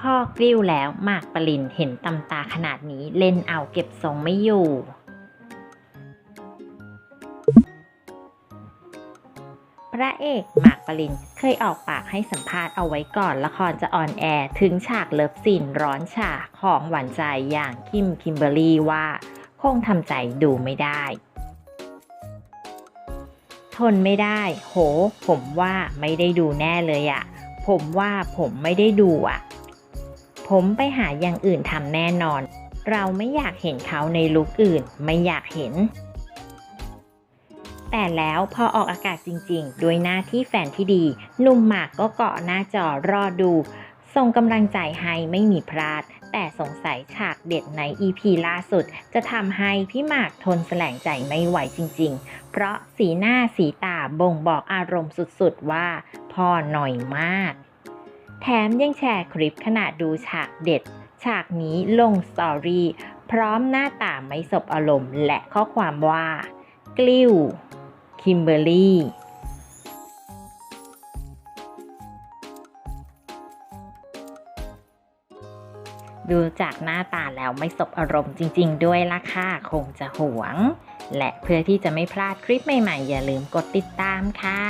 พ่อกลิ้วแล้วหมากปรินเห็นตำตาขนาดนี้เล่นเอาเก็บทรงไม่อยู่ พระเอกหมากปรินเคยออกปากให้สัมภาษณ์เอาไว้ก่อนละครจะออนแอร์ ถึงฉากเลิฟซีนร้อนฉากของหวานใจอย่างคิมคิมเบอรรี่ว่า คงทำใจดูไม่ได้ ทนไม่ได้ โห ผมว่าไม่ได้ดูแน่เลยอะผมว่าผมไม่ได้ดูอะผมไปหาอย่างอื่นทำแน่นอน เราไม่อยากเห็นเขาในลุคอื่น ไม่อยากเห็น แต่แล้วพอออกอากาศจริงๆ ด้วยหน้าที่แฟนที่ดีหนุ่มหมากก็เกาะหน้าจอรอดู ส่งกำลังใจให้ไม่มีพลาด แต่สงสัยฉากเด็ดใน EP ล่าสุด จะทำให้พี่หมากทนแสลงใจไม่ไหวจริง ๆ เพราะสีหน้าสีตาบ่งบอกอารมณ์สุด ๆ ว่าพ่อหน่อยมาก แถมยังแชร์คลิปขณะดูฉากเด็ด ฉากนี้ลงสตอรี่พร้อมหน้าตาไม่สบอารมณ์และข้อความว่า กลิ้วคิมเบอร์รี่ ดูจากหน้าตาแล้วไม่สบอารมณ์จริง ๆ ด้วยล่ะค่ะ คงจะหวง และเพื่อที่จะไม่พลาดคลิปใหม่ ๆ อย่าลืมกดติดตามค่ะ